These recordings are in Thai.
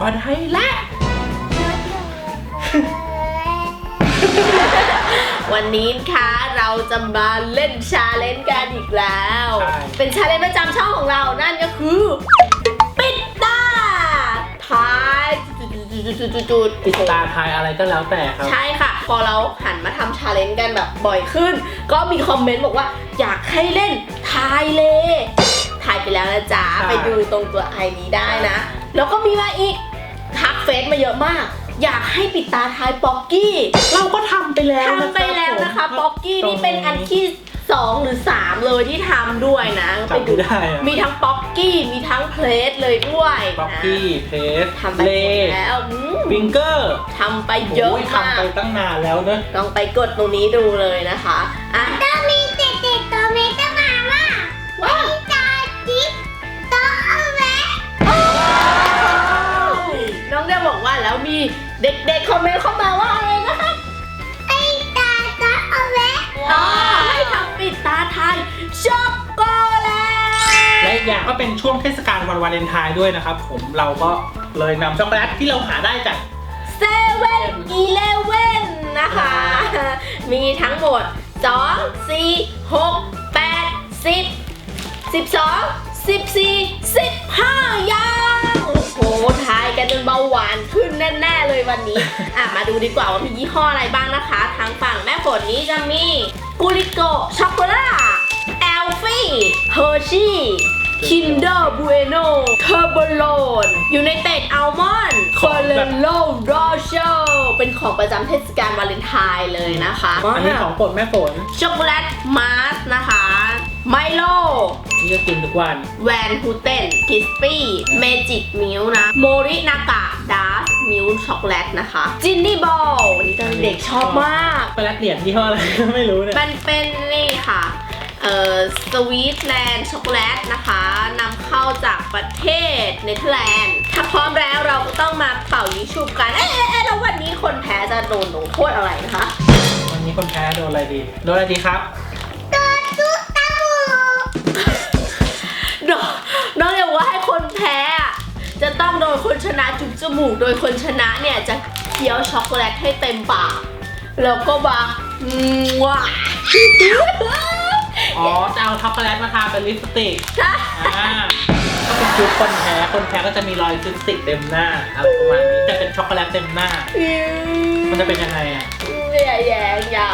บอลไทยและวันนี้ค่ะเราจะมาเล่นชาเลนจ์กันอีกแล้ว ใช่ เป็นชาเลนจ์ประจำช่องของเรานั่นก็คือ ปิดตาท้ายจุดๆๆๆๆปิดตาทายอะไรก็แล้วแต่ครับ ใช่ค่ะ พอเราหันมาทำชาเลนจ์กันแบบบ่อยขึ้น ก็มีคอมเมนต์บอกว่าอยากให้เล่นทายเลทายไปแล้วนะจ๊ะ ใช่ ไปดูตรงตัวไอนี้ได้นะ แล้วก็มีมาอีกทักเฟซมาเยอะมาก อยากให้ปิดตาทายป๊อกกี้เราก็ทำไปแล้วนะทำไปแล้วนะคะผมป๊อกกี้นี่เป็นอันที่สองหรือสามเลยที่ทำด้วยนะไปจำดูไม่ได้อะมีทั้งป๊อกกี้มีทั้งเพลสเลยด้วยป๊อกนะกี้เพสทำไปเลหมดแล้วอืมวิงเกอร์ทำไปเยอะโอ้มากทำไปตั้งนานแล้วเนอะ ลองไปกดตรงนี้ดูเลยนะคะอะ แล้วมีเด็กๆคอมเมนต์เข้ามาว่าอะไรนะคะไอ้ตาโตเอาแวะอ๋อให้ทำปิดตาไทายช็อกโกแลตและอีกอย่างก็เป็นช่วงเทศกาลวันวาเลนไทน์ด้วยนะครับผมเราก็เลยนำช็อกโกแลตที่เราหาได้จากเซเว่นอีเลเว่นนะคะ มีทั้งหมด 2 4 6 8 10 12 14 15 วันนี้ อะมาดูดีกว่าว่ามียี่ห้ออะไรบ้างนะคะ ทางฝั่งแม่ฝนนี้จะมีกูริโกช็อกโกแลตแอลฟี่เฮอร์ชี่คินเดอร์บูเอโนเทอร์โบโลนยูไนเต็ดอัลมอนด์เฟของอร์เรแบบโลโรเชลเป็นของประจำเทศกาลวาเลนไทน์เลยนะคะอันนี้ของโปรดแม่ฝนช็อกโกแลตมาร์สนะคะ ไมโล นี่ก็กินทุกวัน แวนฮูเทนคิสปี้ เมจิกมิลนะ โมรินากะดาร์มิลช็อกโกแลตนะคะ จินนี่บอลวันนี้ตอนเด็กชอบมากช็อกโกแลตเหรียญยี่ห้ออะไรก็ไม่รู้เนี่ยมันเป็นนี่ค่ะ เอ่อ สวีทแลนด์ช็อกโกแลตนะคะนำเข้าจากประเทศเนเธอร์แลนด์ ถ้าพร้อมแล้วเราก็ต้องมาเป่ายิงฉุบกัน เอ๊ะเอ๊ะเอ๊ะแล้ววันนี้คนแพ้จะโดนลงโทษอะไรนะคะ วันนี้คนแพ้โดนอะไรดี โดนอะไรดีครับ นคนชนะจุบจมูก โดยคนชนะเนี่ยจะเคี้ยวช็อกโกแลตให้เต็มปาก แล้วก็มาว้าอ๋อจะเอาช็อกโกแลตมาทาเป็นลิปสติกใช่อ่าก็เป็นชุดคนแพ้คนแพ้ก็จะมีรอยลิปสติกเต็มหน้าอะไรประมาณนี้แต่เป็นช็อกโกแลตเต็มหน้า มันจะเป็นยังไงอะอย่าแย่งอย่า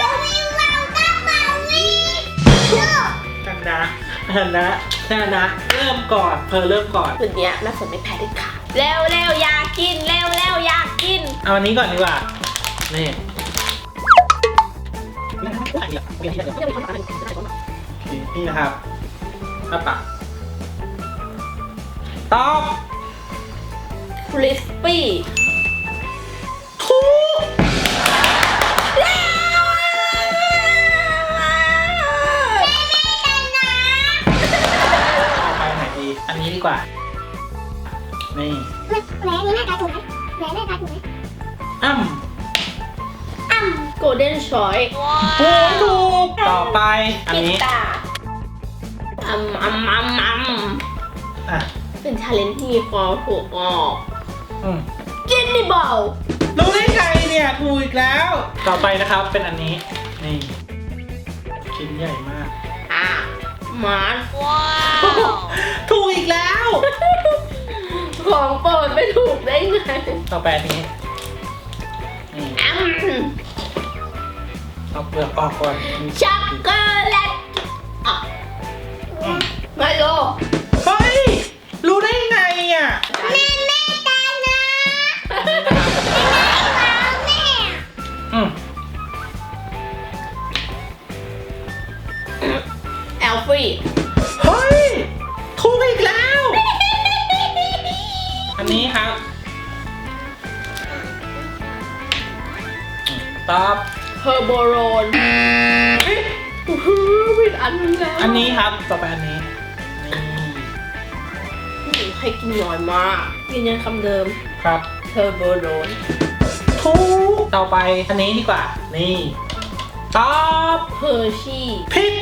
ตาวิวเราตาเมาวีลูกกันนะ กันนะกันนะ เริ่มก่อนเพอเริ่มก่อน วันเนี้ยแม่ฝนไม่แพ้เด็ดขาดเร็วเร็วอยากกินเร็วเร็วอยากกิน เอาอันนี้ก่อนดีกว่า นี่นี่นะครับถ้าปากตอบคริสปี้ถูก ดีกว่า นี่แหวนนี่หน้าตาถูกไหมแหวนหน้าตาถูกไหมอ้ำอ่ำโกลเด้นชอยโอ้ถูกต่อไป อันปิดนี้ ตาอัมอัมอัมอัมอะ เป็นชาเลนจ์ที่มีความถูกออกอืมกินนี่เบารู้ได้ไงเนี่ยถูอีกแล้ว ต่อไปนะครับเป็นอันนี้ นี่ชิ้นใหญ่มาก มาร์ถูกอีกแล้ว ของโปรดไม่ถูกได้ไงต่อไปอันนี้นี่อัมเอาเปลือกออกก่อนมีช็อกโกแลตอะอืมไมโลฟี่เฮ้ยถูกอีกแล้ว อันนี้ครับอืมตอบ เฮอร์โบโรนอู้หูผิดอันนึงแล้วอันนี้ครับ ต่อไปอันนี้นี่ให้กินน้อยมากยืนยันคำเดิมครับ เทอร์โบโรนถูก ต่อไปอันนี้ดีกว่า นี่ ตอบ เฮอร์ชี่ ผิด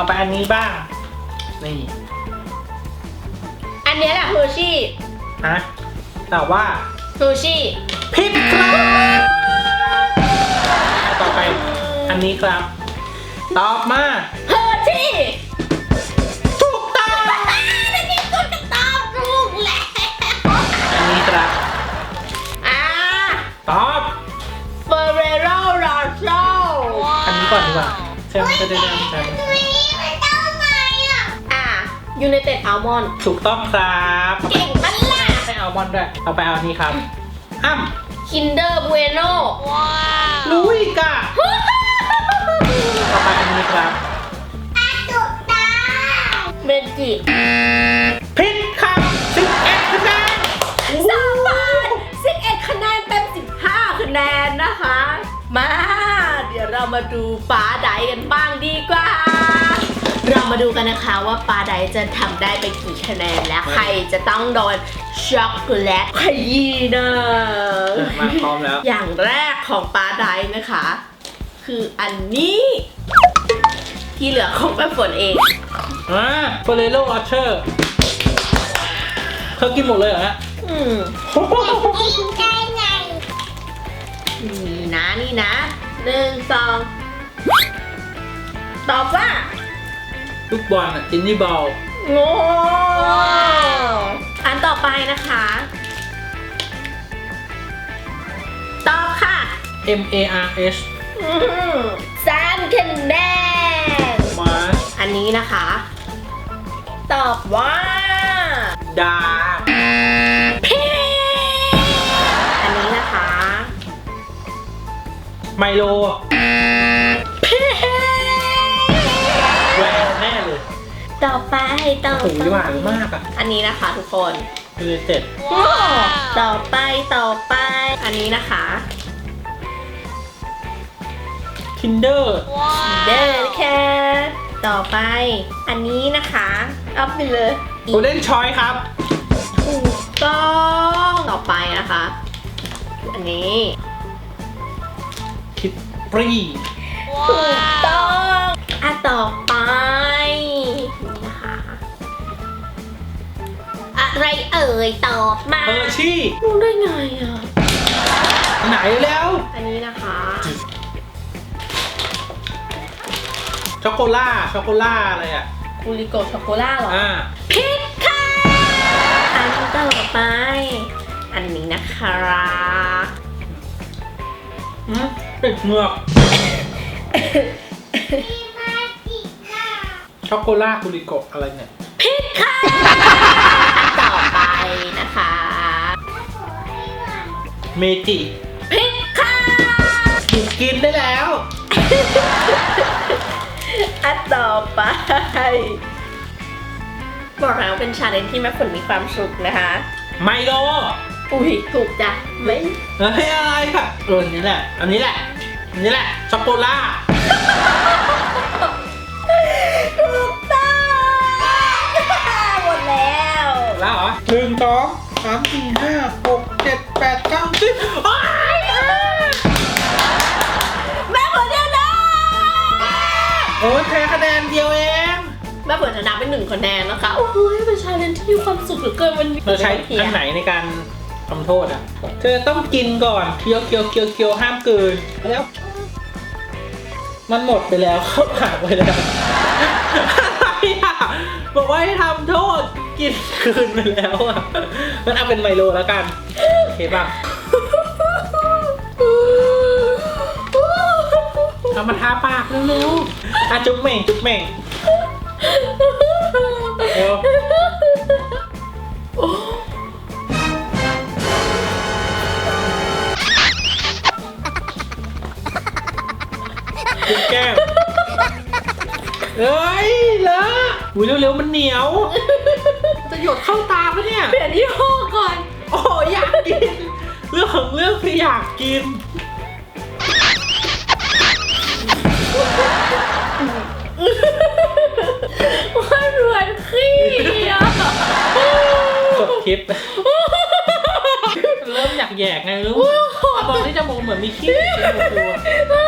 ต่อไปอันนี้บ้าง นี่เนี้ยแหละฮูชี่ฮะแต่ว่าฮูชี่ผิดครับต่อไป อันนี้ครับ ตอบมาเฮอร์ชี่ถูกต้องในที่สุดก็ตอบถูกแล้วอันนี้ครับ อ่าตอบเฟอร์เรโรรอโซอันนี้ก่อนดีกว่าใช่ไหมใช่ไหมใช่ไหม ยูไนเต็ดอัลมอนด์ถูกต้องครับเก่งมันล่ะให้อัลมอนด์ด้วยเอาไปเอาอันนี้ครับอ้ำคินเดอร์บูเอโนรู้อีกอะต่อไปอันนี้ครับอาตุตาเมจิผิดครับสิบเอ็ดคะแนนสามบาท11คะแนนเต็ม15คะแนนนะคะ มา เดี๋ยวเรามาดูปลาไดกันบ้างดีกว่า เรามาดูกันนะคะว่าปลาไดจะทำได้ไปกี่คะแนนและใครจะต้องโดนช็อกโกแลตขยี้นะมาพร้อมแล้ว อย่างแรกของปลาไดนะคะ คืออันนี้ที่เหลือของแม่ฝนเองอ่าเฟรโลออเชอร์เธอกินหมดเลยเหรอฮะอืมกินได้ไงนี่นะนี่นะหนึ่งสองตอบว่า ลูกบอลอะจินนี่บอลโง่อันต่อไปนะคะ ตอบค่ะ M A R H อื้อหือสามคะแนน มาอันนี้นะคะ ตอบว่า ดาเพอันนี้นะคะ ไมโลเต่อไปต่อโอ้โหไปหวานมากอะอันนี้นะคะทุกคนยูไนเต็ดต่อไปต่อไป อันนี้นะคะทินเดอร์เดินค่ะต่อไป อันนี้นะคะเอาไปเลยโกลเด้นชอยครับถูกต้องต่อไปนะคะ อันนี้ คิดปรีถูกต้องอะต่อ ยตอบมาเฮอร์ชี่รู้ได้ไงอะ ไหนแล้ว อันนี้นะคะ ช็อกโกล่าช็อกโกล่าอะไรอะคูริโกะช็อกโกล่าเหรออ่าผิดค่ะอันต่อไป อันนี้นะคะอืมปิดเหงือกมีมาจิก้าช็อกโกล่าคุริโกะอะไรเนี่ยผิดค่ะ เมจิผิดค่ะหยุดกินได้แล้ว อันต่อไป บอกแล้วเป็นชาเลนจ์ที่แม่ฝนมีความสุขนะคะ ไมโลอุ้ยถูกจ้ะไม่เฮ้ยอะไรค่ะเอออันนี้แหละ อันนี้แหละ อันนี้แหละช็อกโกล่าถูกต้องหมดแล้ว แล้วเหรอหนึ่งสอง สามสี่ห้าหกเจ็ดแปดเก้าสิบอ้ายแม่ฝนชนะโอ้ยแพ้คะแนนเดียวเองแม่ฝนชนะเป็นหนึ่งคะแนนนะคะ โอ้ยเป็นชาเลนจ์ที่มีความสุขเหลือเกินวันนี้เธอใช้อันไหนในการทำโทษอะ เธอต้องกินก่อนเคี้ยวเคี้ยวเคี้ยวเคี้ยวห้ามกลืนแล้ว มันหมดไปแล้วเข้าปากไปแล้วอะไรอะบอกว่าให้ทำโทษ กินคืนไปแล้วอะงั้นเอาเป็นไมโลแล้วกัน โอเคป่ะเอามาทาปากเร็วๆอะจุ๊บเหม่งจุ๊บเหม่งเร็วจุ๊บแก้มเอ้ยเลอะอุ้ยเร็วๆมันเหนียว หยดเข้าตาปะเนี่ย เปลี่ยนยี่ห้อก่อน โอ้ยอยากกิน เรื่องของเรื่องคืออยากกิน มันเหมือนขี้อะจบคลิป เริ่มอยากแยกไงรู้ตอนที่จมูกเหมือนมีขี้ในจมูกตัวขอตัวลาไป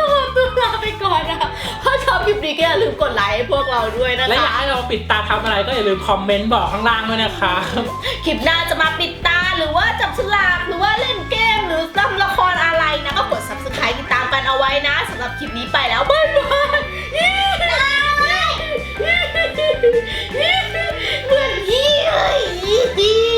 อนนะคะถ้าชอบคลิปนี้ก็อย่าลืมกดไลค์พวกเราด้วยนะและอคยากให้เราปิดตาทำอะไรก็อย่าลืมคอมเมนต์บอกข้างล่างด้วยนะคะ คลิปหน้าจะมาปิดตาหรือว่าจับฉลากหรือว่าเล่นเกมหรือทำละครอะไรนะก็กด subscribe ติดตามกันเอาไว้นะสำหรับคลิปนี้ไปแล้วบ๊ายบายเหมือนที่เลยดี